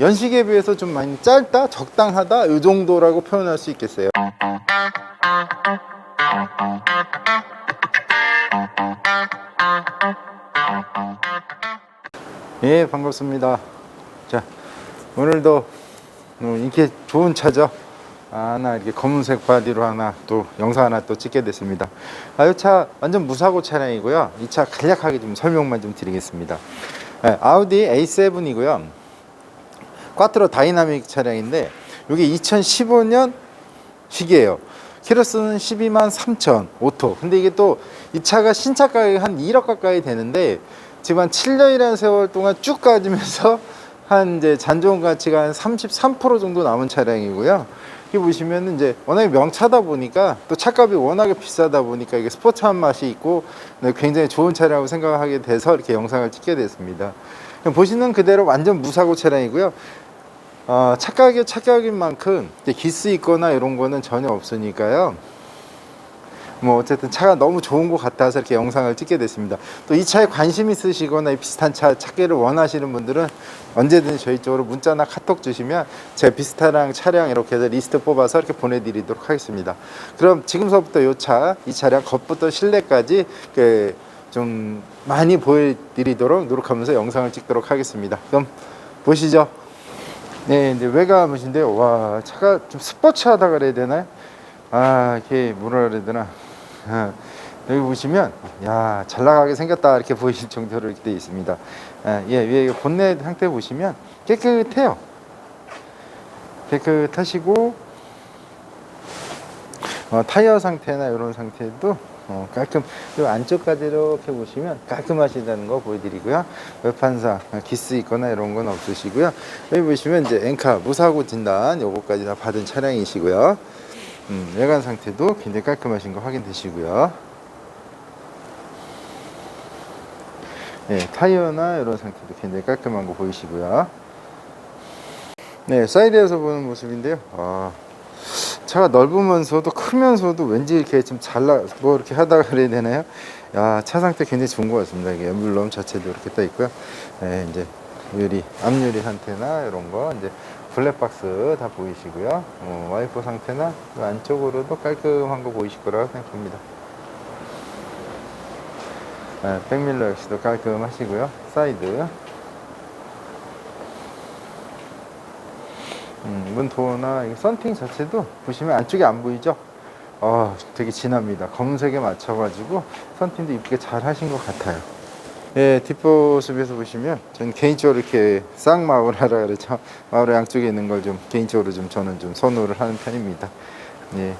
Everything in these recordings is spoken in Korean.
연식에 비해서 좀 많이 짧다, 적당하다 이 정도라고 표현할 수 있겠어요. 예, 반갑습니다. 자, 오늘도 어, 인기 좋은 차죠. 하나 이렇게 검은색 바디로 하나 또 영상 하나 또 찍게 됐습니다. 아, 이차 완전 무사고 차량이고요. 이 차 간략하게 좀 설명만 좀 드리겠습니다. 예, 아우디 A7이고요. 꽈트로 다이나믹 차량인데 이게 2015년 식이에요. 키로수는 12만 3천 오토. 근데 이게 또 이 차가 신차 가격이 한 1억 가까이 되는데 지금 한 7년이라는 세월 동안 쭉 가지면서 한 이제 잔존 가치가 한 33% 정도 남은 차량이고요. 여기 보시면 이제 워낙에 명차다 보니까 또 차값이 워낙에 비싸다 보니까 이게 스포츠한 맛이 있고 네, 굉장히 좋은 차량이라고 생각하게 돼서 이렇게 영상을 찍게 됐습니다. 보시는 그대로 완전 무사고 차량이고요. 어, 착각이 착각인 만큼 기스 있거나 이런 거는 전혀 없으니까요. 뭐 어쨌든 차가 너무 좋은 것 같아서 이렇게 영상을 찍게 됐습니다. 또 이 차에 관심 있으시거나 이 비슷한 차 찾기를 원하시는 분들은 언제든 저희 쪽으로 문자나 카톡 주시면 제 비슷한 차량 이렇게 해서 리스트 뽑아서 이렇게 보내드리도록 하겠습니다. 그럼 지금서부터 이 차, 이 차량 겉부터 실내까지 그좀 많이 보여드리도록 노력하면서 영상을 찍도록 하겠습니다. 그럼 보시죠. 네, 이제 외관이신데요. 와, 차가 좀 스포츠하다 그래야 되나요? 아, 이게 뭐라 그래야 되나? 아, 여기 보시면, 야, 잘 나가게 생겼다 이렇게 보이실 정도로 이렇게 되어 있습니다. 아, 예, 위에 본넷 상태 보시면 깨끗해요. 깨끗하시고, 어, 타이어 상태나 이런 상태도 어, 깔끔, 이 안쪽까지 이렇게 보시면 깔끔하시다는 거 보여드리고요. 외판사, 기스 있거나 이런 건 없으시고요. 여기 보시면 이제 엔카 무사고 진단 요거까지 다 받은 차량이시고요. 음, 외관 상태도 굉장히 깔끔하신 거 확인되시고요. 네, 타이어나 이런 상태도 굉장히 깔끔한 거 보이시고요. 네, 사이드에서 보는 모습인데요. 아, 차가 넓으면서도 크면서도 왠지 이렇게 좀 잘라 뭐 이렇게 하다 그래야 되나요? 야, 차 상태 굉장히 좋은 것 같습니다. 이게 엠블럼 자체도 이렇게 떠 있고요. 네, 이제 유리, 앞유리 상태나 이런 거 이제 블랙박스 다 보이시고요. 어, 와이퍼 상태나 그 안쪽으로도 깔끔한 거 보이실 거라고 생각합니다. 네, 백밀러 역시도 깔끔하시고요. 사이드. 음, 문 도어나 이 썬팅 자체도 보시면 안쪽이 안 보이죠? 어, 되게 진합니다. 검은색에 맞춰가지고 썬팅도 이쁘게 잘 하신 것 같아요. 예, 뒷모습에서 보시면 전 개인적으로 이렇게 쌍마울 하라 그러죠. 마울 양쪽에 있는 걸 좀 개인적으로 좀 저는 좀 선호를 하는 편입니다. 예,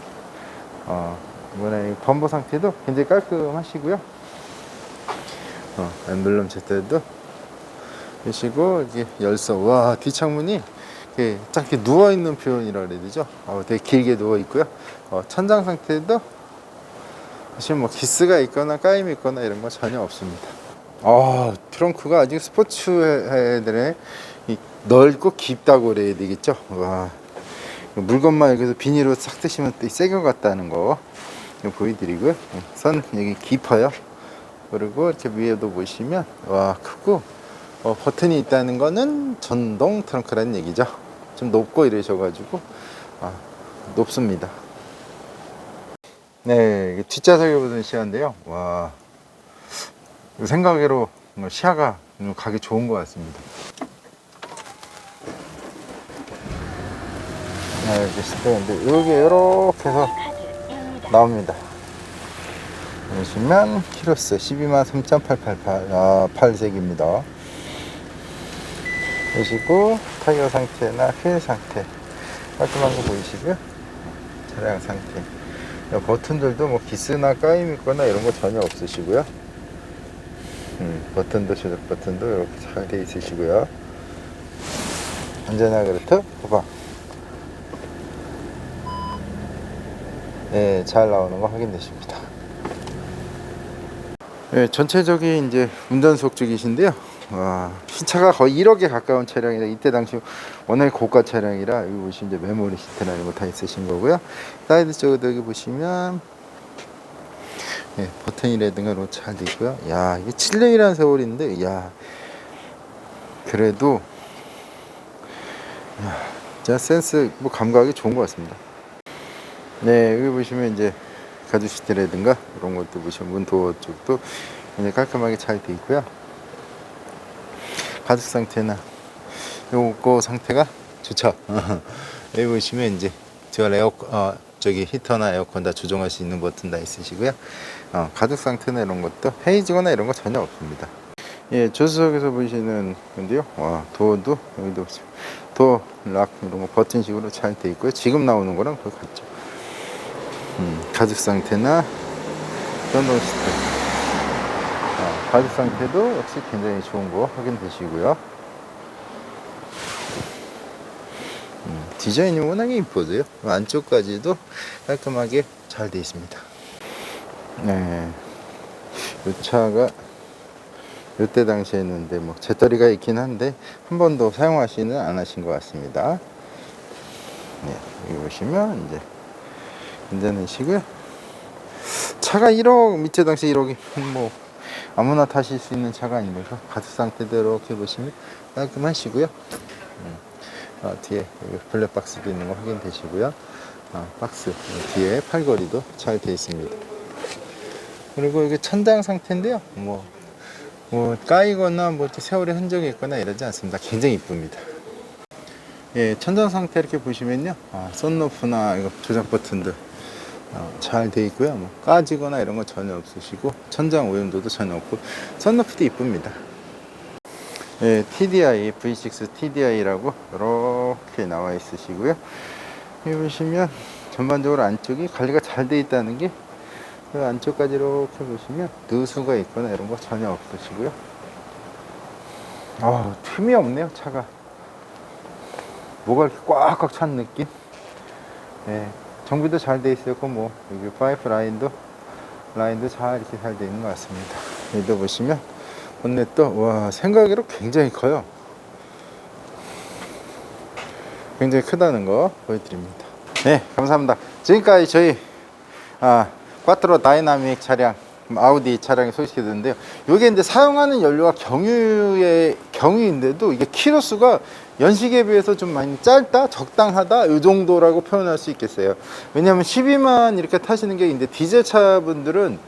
어, 이번에 이 범버 상태도 굉장히 깔끔하시고요. 어, 엠블럼 제때도 계시고 이게 열선 와 뒷창문이 이렇게 딱 이렇게 누워 있는 표현이라 그래야 되죠. 어, 되게 길게 누워 있고요. 어, 천장 상태도 사실 뭐 기스가 있거나 까임이 있거나 이런 거 전혀 없습니다. 아 트렁크가 아직 스포츠 애들의 이 넓고 깊다고 그래야 되겠죠. 와 물건만 여기서 비닐로 싹 드시면 또 새거 같다는 거 보여드리고요. 선 여기 깊어요. 그리고 이렇게 위에도 보시면 와 크고 어, 버튼이 있다는 거는 전동 트렁크라는 얘기죠. 좀 높고 이러셔가지고 아, 높습니다. 네, 뒷좌석에 보던 시야인데요. 와, 생각외로 뭐 시야가 좀 가기 좋은 것 같습니다. 네, 이렇게 스테인데 여기 이렇게 해서 나옵니다. 보시면 키로수 12만 3.888 아, 8색입니다. 보시고 타이어 상태나 휠 상태 깔끔한 거 보이시고요. 차량 상태. 이 버튼들도 뭐 기스나 까임 있거나 이런 거 전혀 없으시고요. 음, 버튼도 조작 버튼도 이렇게 잘돼 있으시고요. 안전화 그릇 후방. 네, 잘 나오는 거 확인되십니다. 네, 전체적인 이제 운전석 쪽이신데요. 와, 신차가 거의 1억에 가까운 차량이라 이때 당시 워낙 고가 차량이라 여기 보시면 이제 메모리 시트나 이런 거 다 있으신 거고요. 사이드 쪽도 여기 보시면 예, 버튼이라든가 거잘 있고요. 야, 이게 7년이라는 세월인데, 야, 그래도 자 센스 뭐 감각이 좋은 것 같습니다. 네 여기 보시면 이제 가죽 시트라든가 이런 것도 보시면 문도어 쪽도 굉장히 깔끔하게 잘 돼 있고요. 가죽 상태나 요거 상태가 좋죠. 여기 보시면 이제 저 에어 어, 저기 히터나 에어컨 다 조정할 수 있는 버튼 다 있으시고요. 어, 가죽 상태나 이런 것도 헤이지거나 이런 거 전혀 없습니다. 예, 조수석에서 보시는 건데요. 와, 도어도 여기도 보시면 도어 락 이런 거 버튼식으로 잘 돼 있고요. 지금 나오는 거랑 거의 같죠. 음, 가죽 상태나 전동. 어, 가죽 상태도 역시 굉장히 좋은 거 확인되시고요. 음, 디자인이 워낙에 이뻐져요. 안쪽까지도 깔끔하게 잘돼 있습니다. 네. 이 차가 이때 당시에 했는데 뭐 재떨이가 있긴 한데 한 번도 사용하시는 안 하신 것 같습니다. 네, 여기 보시면 이제 괜찮으시고요. 차가 1억 밑에 당시 1억이 뭐 아무나 타실 수 있는 차가 아니라서 가죽 상태대로 이렇게 보시면 깔끔하시고요. 음, 어, 뒤에 블랙박스도 있는 거 확인되시고요. 아, 박스 뒤에 팔걸이도 잘 되어 있습니다. 그리고 이게 천장 상태인데요. 뭐, 뭐 까이거나 뭐 세월의 흔적이 있거나 이러지 않습니다. 굉장히 이쁩니다. 예, 천장 상태 이렇게 보시면요. 아, 썬루프나 이거 조작 버튼들 어, 잘 돼 있고요. 뭐 까지거나 이런 거 전혀 없으시고 천장 오염도도 전혀 없고 썬루프도 이쁩니다. 예, TDI V6 TDI라고 이렇게 나와 있으시고요. 여기 보시면 전반적으로 안쪽이 관리가 잘 돼 있다는 게그 안쪽까지 이렇게 보시면 누수가 있거나 이런 거 전혀 없으시고요. 아, 틈이 없네요, 차가. 뭐가 이렇게 꽉꽉 찬 느낌? 네, 정비도 잘 돼 있었고, 뭐, 여기 파이프 라인도, 라인도 잘 이렇게 잘 돼 있는 것 같습니다. 여기도 보시면, 본넷도, 와, 생각외로 굉장히 커요. 굉장히 크다는 거 보여드립니다. 네, 감사합니다. 지금까지 저희, 아, 꽈트로 다이나믹 차량, 아우디 차량이 소개시켰는데요. 이게 이제 사용하는 연료가 경유의 경유인데도 이게 키로수가 연식에 비해서 좀 많이 짧다, 적당하다, 이 정도라고 표현할 수 있겠어요. 왜냐하면 12만 이렇게 타시는 게 이제 디젤 차 분들은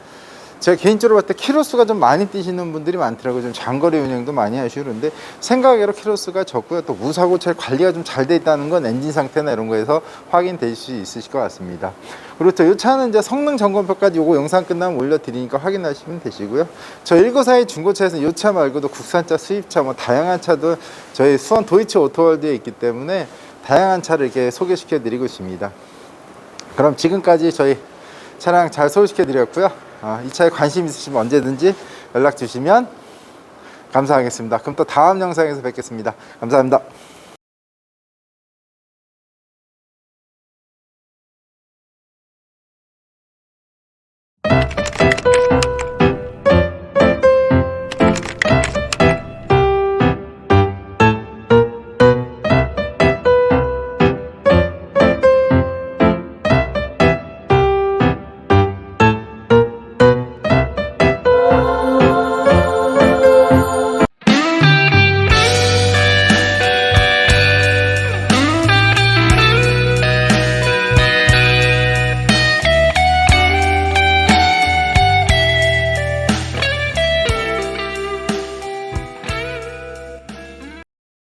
제가 개인적으로 봤을 때 키로수가 좀 많이 뛰시는 분들이 많더라고요. 좀 장거리 운행도 많이 하시고 그런데 생각외로 키로수가 적고요. 또 무사고체 관리가 좀 잘 돼 있다는 건 엔진 상태나 이런 거에서 확인될 수 있으실 것 같습니다. 또이 차는 이제 성능 점검표까지 요거 영상 끝나면 올려드리니까 확인하시면 되시고요. 저 194의 중고차에서는 이 차 말고도 국산차, 수입차 뭐 다양한 차도 저희 수원 도이치 오토월드에 있기 때문에 다양한 차를 이렇게 소개시켜 드리고 있습니다. 그럼 지금까지 저희 차량 잘 소개시켜 드렸고요. 아, 이 차에 관심 있으시면 언제든지 연락 주시면 감사하겠습니다. 그럼 또 다음 영상에서 뵙겠습니다. 감사합니다.